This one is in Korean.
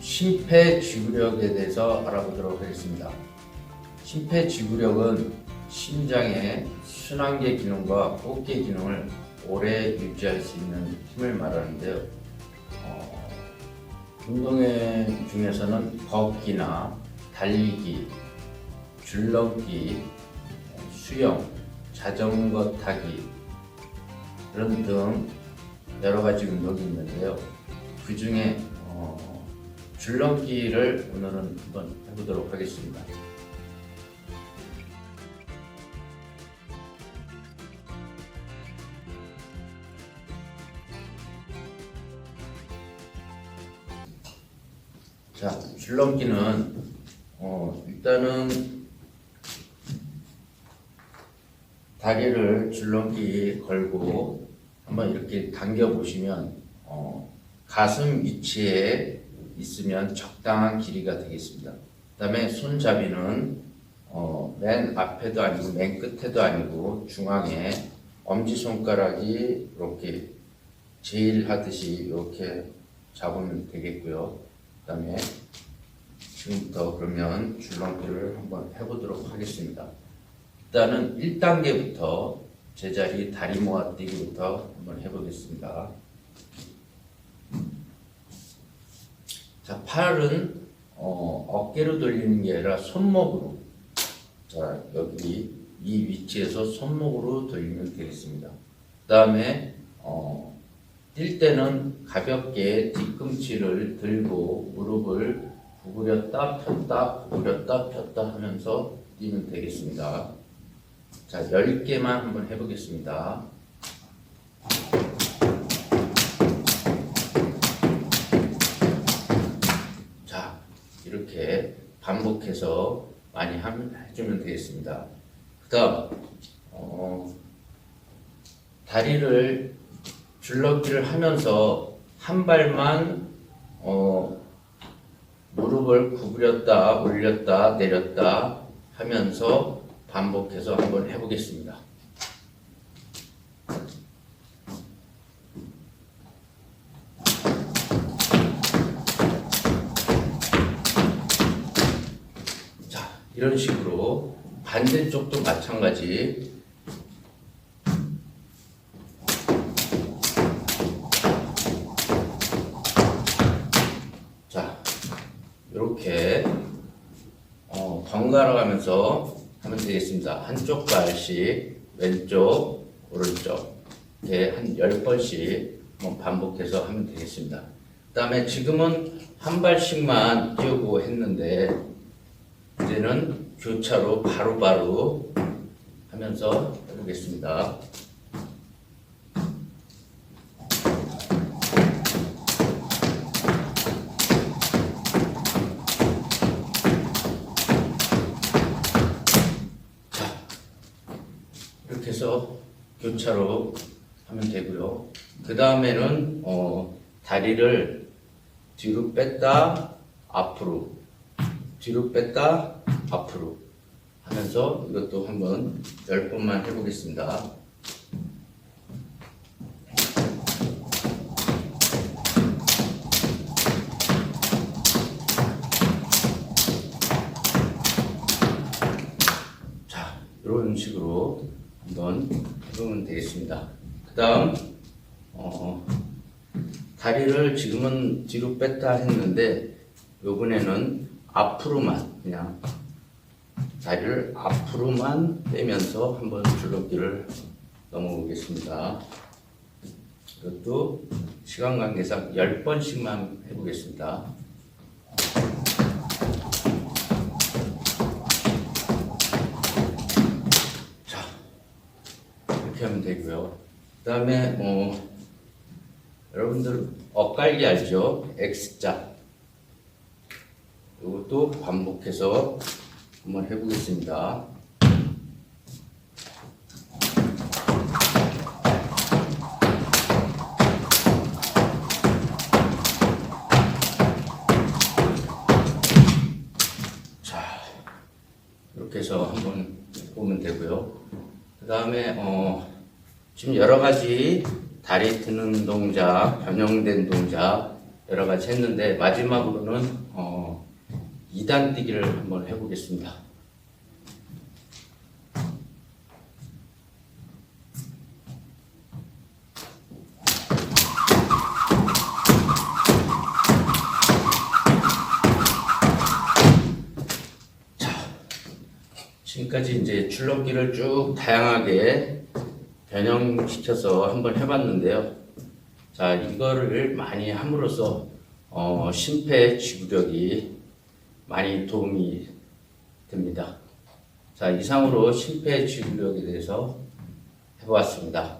심폐지구력에 대해서 알아보도록 하겠습니다. 심폐지구력은 심장의 순환계 기능과 호흡기 기능을 오래 유지할 수 있는 힘을 말하는데요. 어, 운동회 중에서는 걷기나 달리기, 줄넘기, 수영, 자전거 타기 이런 등 여러 가지 운동이 있는데요. 그 중에 어, 줄넘기를 오늘은 한번 해보도록 하겠습니다. 자, 줄넘기는 어, 일단은 다리를 줄넘기 걸고 한번 이렇게 당겨 보시면 어, 가슴 위치에 있으면 적당한 길이가 되겠습니다. 그 다음에 손잡이는 어, 맨 앞에도 아니고 맨 끝에도 아니고 중앙에 엄지 손가락이 이렇게 제일 하듯이 이렇게 잡으면 되겠고요. 그 다음에 지금부터 그러면 줄넘기를 한번 해보도록 하겠습니다. 일단은 1단계부터 제자리 다리 모아 뛰기부터 한번 해보겠습니다. 자, 팔은 어, 어깨로 돌리는 게 아니라 손목으로. 자, 여기 이 위치에서 손목으로 돌리면 되겠습니다. 그 다음에 어, 뛸 때는 가볍게 뒤꿈치를 들고 무릎을 구부렸다 폈다 구부렸다 폈다 하면서 뛰면 되겠습니다. 자, 10개만 한번 해보겠습니다. 이렇게 반복해서 많이 해주면 되겠습니다. 그 다음, 어, 다리를 줄넘기를 하면서 한 발만 어, 무릎을 구부렸다 올렸다 내렸다 하면서 반복해서 한번 해보겠습니다. 이런 식으로 반대쪽도 마찬가지 자, 이렇게 어, 번갈아 가면서 하면 되겠습니다. 한쪽 발씩 왼쪽, 오른쪽 이렇게 한 10번씩 한번 반복해서 하면 되겠습니다. 그 다음에 지금은 한 발씩만 뛰고 했는데 이제는 교차로 바로 바로 하면서 해보겠습니다. 이렇게 해서 교차로 하면 되고요. 그 다음에는 어, 다리를 뒤로 뺐다 앞으로 뒤로 뺐다 앞으로 하면서 이것도 한번 열 번만 해보겠습니다. 자, 이런 식으로 한번 해보면 되겠습니다. 그 다음, 어, 다리를 지금은 뒤로 뺐다 했는데, 요번에는 앞으로만, 그냥 다리를 앞으로만 빼면서 한번 줄넘기를 넘어보겠습니다. 이것도 시간 관계상 10번씩만 해보겠습니다. 자, 이렇게 하면 되고요. 그 다음에 어, 여러분들 엇갈기 알죠? X자. 이것도 반복해서 한번 해보겠습니다. 자, 이렇게 해서 한번 보면 되고요. 그 다음에 어, 지금 여러 가지 다리 드는 동작, 변형된 동작 여러 가지 했는데 마지막으로는 어, 2단 뛰기를 한번 해보겠습니다. 지금까지 이제 줄넘기를 쭉 다양하게 변형시켜서 한번 해봤는데요. 자, 이거를 많이 함으로써 어, 심폐 지구력이 많이 도움이 됩니다. 자, 이상으로 심폐지구력에 대해서 해보았습니다.